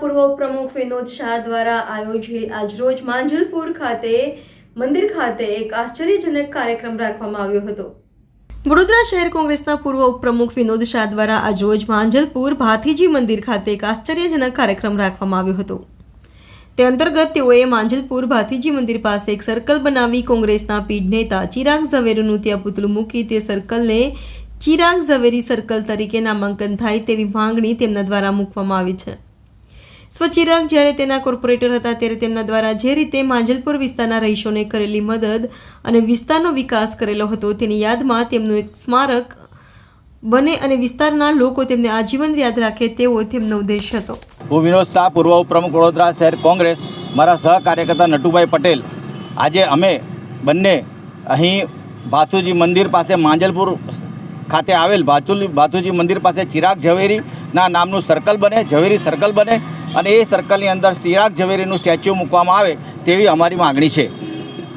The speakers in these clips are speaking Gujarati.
પૂર્વ પ્રમુખ વિનોદ શાહ દ્વારા આયોજિત આજરોજ માંજલપુર ખાતે, મંદિર ખાતે એક આશ્ચર્યજનક કાર્યક્રમ રાખવામાં આવ્યો હતો. વડોદરા શહેર કોંગ્રેસના પૂર્વ ઉપપ્રમુખ વિનોદ શાહ દ્વારા આજરોજ માંજલપુર ભાથીજી મંદિર ખાતે એક આશ્ચર્યજનક કાર્યક્રમ રાખવામાં આવ્યો હતો. તે અંતર્ગત તેઓએ માંજલપુર ભાથીજી મંદિર પાસે એક સર્કલ બનાવી કોંગ્રેસના પીઢ નેતા ચિરાગ ઝવેરીનું ત્યાં પુતળું મૂકી તે સર્કલને ચિરાગ ઝવેરી સર્કલ તરીકે નામાંકન થાય તેવી માંગણી તેમના દ્વારા મૂકવામાં આવી છે. સ્વચિરાગ જ્યારે તેના કોર્પોરેટર હતા ત્યારે તેમના દ્વારા જે રીતે માંજલપુર વિસ્તારના રહીશોને કરેલી મદદ અને વિસ્તારનો વિકાસ કરેલો હતો તેની યાદમાં તેમનું એક સ્મારક બને અને વિસ્તારના લોકો તેમને આજીવન યાદ રાખે તેવો તેમનો ઉદ્દેશ હતો. હું વિનોદ શાહ, પૂર્વ ઉપપ્રમુખ વડોદરા શહેર કોંગ્રેસ. મારા સહકાર્યકર્તા નટુભાઈ પટેલ. આજે અમે બંને અહીં ભાથુજી મંદિર પાસે માંજલપુર ખાતે આવેલ ભાથુ ભાથુજી મંદિર પાસે ચિરાગ ઝવેરીના નામનું સર્કલ બને, ઝવેરી સર્કલ બને. અને એ સર્કલની અંદર ચિરાગ ઝવેરીનું સ્ટેચ્યુ મૂકવામાં આવે તેવી અમારી માગણી છે.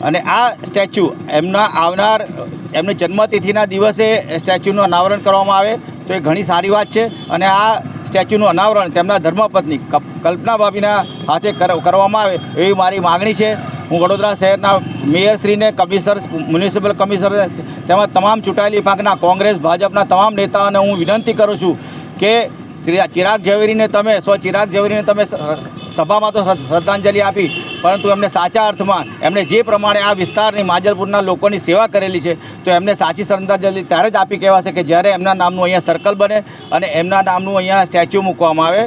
અને આ સ્ટેચ્યુ એમના આવનાર, એમની જન્મતિથિના દિવસે સ્ટેચ્યુનું અનાવરણ કરવામાં આવે તો એ ઘણી સારી વાત છે. અને આ સ્ટેચ્યુનું અનાવરણ તેમના ધર્મપત્ની કલ્પના ભાભીના હાથે કર- કરવામાં આવે એવી મારી માગણી છે. હું વડોદરા શહેરના મેયરશ્રીને કમિશનર, મ્યુનિસિપલ કમિશનર તેમજ તમામ ચૂંટાયેલી વિભાગના કોંગ્રેસ, ભાજપના તમામ નેતાઓને હું વિનંતી કરું છું કે શ્રી ચિરાગ ઝવેરીને તમે સ્વ ચિરાગ ઝવેરીને તમે સભામાં તો શ્રદ્ધાંજલિ આપી, પરંતુ એમને સાચા અર્થમાં એમણે જે પ્રમાણે આ વિસ્તારની માજલપુરના લોકોની સેવા કરેલી છે, તો એમને સાચી શ્રદ્ધાંજલિ ત્યારે જ આપી કહેવાશે કે જ્યારે એમના નામનું અહીંયા સર્કલ બને અને એમના નામનું અહીંયા સ્ટેચ્યુ મૂકવામાં આવે,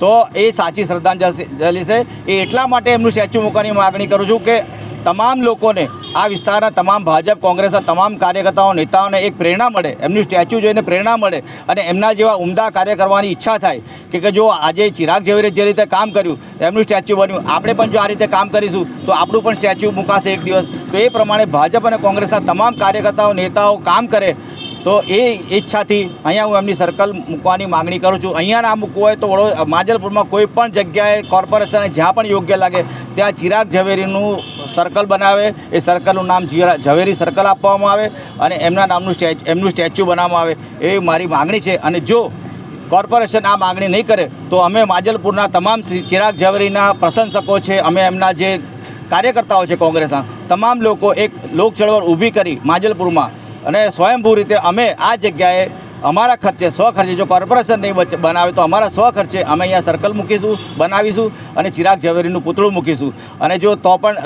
તો એ સાચી શ્રદ્ધાંજલિ છે. એ એટલા માટે એમનું સ્ટેચ્યુ મૂકવાની માગણી કરું છું કે તમામ લોકોને આ વિસ્તારના તમામ ભાજપ, કોંગ્રેસના તમામ કાર્યકર્તાઓ, નેતાઓને એક પ્રેરણા મળે, એમનું સ્ટેચ્યુ જોઈને પ્રેરણા મળે અને એમના જેવા ઉમદા કાર્ય કરવાની ઈચ્છા થાય કે જો આજે ચિરાગ ઝવેરે જે રીતે કામ કર્યું, એમનું સ્ટેચ્યુ બન્યું. આપણે પણ જો આ રીતે કામ કરીશું, તો આપણું પણ સ્ટેચ્યુ મુકાશે એક દિવસ. તો એ પ્રમાણે ભાજપ અને કોંગ્રેસના તમામ કાર્યકર્તાઓ, નેતાઓ કામ કરે તો એ ઈચ્છાથી અહીંયા હું એમની સર્કલ મૂકવાની માગણી કરું છું. અહીંયા ના મૂકવું હોય તો વડો માજલપુરમાં કોઈ પણ જગ્યાએ કોર્પોરેશને જ્યાં પણ યોગ્ય લાગે, ત્યાં ચિરાગ ઝવેરીનું સર્કલ બનાવે. એ સર્કલનું નામ ઝવેરી સર્કલ આપવામાં આવે અને એમના નામનું સ્ટેચ, એમનું સ્ટેચ્યુ બનાવવામાં આવે એવી મારી માગણી છે. અને જો કોર્પોરેશન આ માગણી નહીં કરે, તો અમે માજલપુરના તમામ ચિરાગ ઝવેરીના પ્રશંસકો છે, અમે એમના જે કાર્યકર્તાઓ છે કોંગ્રેસના, તમામ લોકો એક લોક ચળવળ ઊભી કરી માજલપુરમાં. અને સ્વયંભૂ રીતે અમે આ જગ્યાએ અમારા ખર્ચે, સ્વ ખર્ચે જો કોર્પોરેશન નહીં બનાવે તો અમારા સ્વ ખર્ચે અમે અહીંયા સર્કલ મૂકીશું, બનાવીશું અને ચિરાગ ઝવેરીનું પૂતળું મૂકીશું. અને જો તો પણ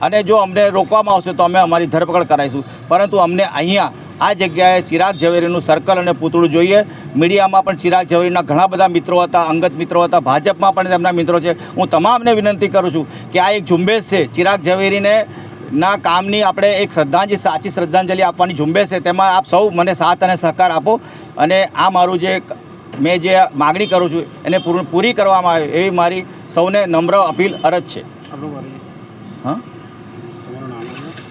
અને જો અમને રોકવામાં આવશે તો અમે અમારી ધરપકડ કરાવીશું. પરંતુ અમને અહીંયા આ જગ્યાએ ચિરાગ ઝવેરીનું સર્કલ અને પૂતળું જોઈએ. મીડિયામાં પણ ચિરાગ ઝવેરીના ઘણા બધા મિત્રો હતા, અંગત મિત્રો હતા, ભાજપમાં પણ તેમના મિત્રો છે. હું તમામને વિનંતી કરું છું કે આ એક ઝુંબેશ છે ચિરાગ ઝવેરીને ના કામની આપણે એક શ્રદ્ધાંજલિ સાચી શ્રદ્ધાંજલિ આપવાની ઝુંબેશ છે. તેમાં આપ સૌ મને સાથ અને સહકાર આપો અને આ મારું જે મેં જે માગણી કરું છું એને પૂરું- પૂરી કરવામાં આવે એવી મારી સૌને નમ્ર અપીલ અરજ છે. હા?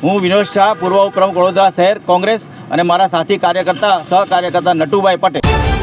હું વિનોદ શાહ પૂર્વ ઉપપ્રમુખ વડોદરા શહેર કોંગ્રેસ અને મારા સાથી કાર્યકર્તા સહકાર્યકર્તા નટુભાઈ પટેલ.